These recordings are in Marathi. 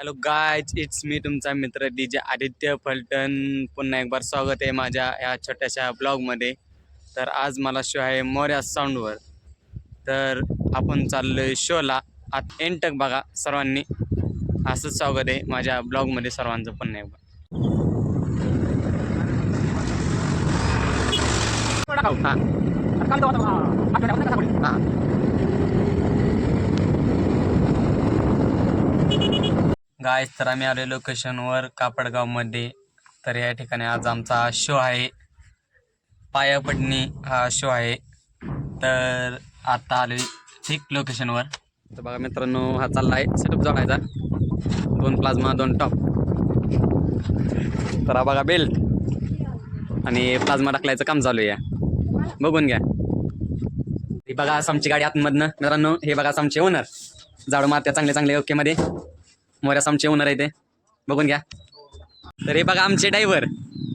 हॅलो गायज इट्स मी तुमचा मित्र डी जे आदित्य फलटण. पुन्हा एक बार स्वागत आहे माझ्या या छोट्याशा ब्लॉगमध्ये तर आज मला शो आहे मोर्या साऊंडवर तर आपण चाललो आहे शोला आत एंटक बघा सर्वांनी. असंच स्वागत आहे माझ्या ब्लॉगमध्ये सर्वांचं पुन्हा एकदा. हां. हां गाय तर आम्ही आलो लोकेशनवर कापडगावमध्ये. तर या ठिकाणी आज आमचा शो आहे. पाया पडणी हा शो आहे. तर आता आलो ठीक लोकेशनवर तर बघा मित्रांनो हा चालला आहे सेटअप जोडायचा. दोन प्लाझ्मा दोन टॉप तर हा बघा बेल्ट आणि प्लाझ्मा टाकलायचं काम चालू आहे बघून घ्या. ही बघा आमची गाडी आतमधनं. मित्रांनो हे बघा आमचे ओनर झाडू मारत्या चांगले चांगले ओकेमध्ये. मोऱ्यास आमचे ओनर आहे ते. बघून घ्या. तर हे बघा आमचे ड्रायव्हर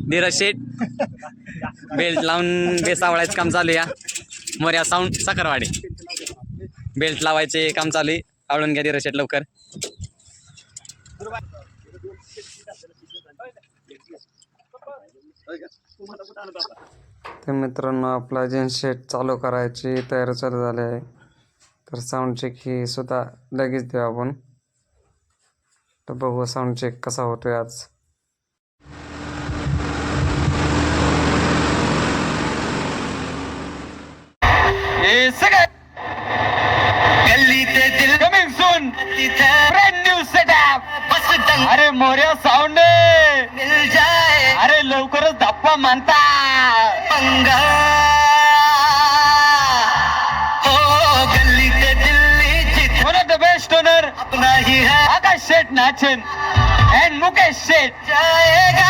धीरज शेठ. बेल्ट लावून बेसावळायचं काम चालू आहे या. मोऱ्या साऊंड साखरवाडी. बेल्ट लावायचे काम चालू आहे. आवडून घ्या धीरज शेठ लवकर. तर मित्रांनो आपला जीन्स शेट चालू करायची तयारी चालू झाली आहे. तर साऊंड चेक ही सुद्धा लगेच देऊ आपण. तर बघू साऊंड चेक कसा होतोय आज. सगळं! गल्ली ते दिल coming soon brand new setup अरे मोर्या साऊंड अरे लवकरच धप्पा मानता. बेस्ट ओनर अपना ही है. आकाश शेठ नाचन. एंड मुकेश शेठ जाएगा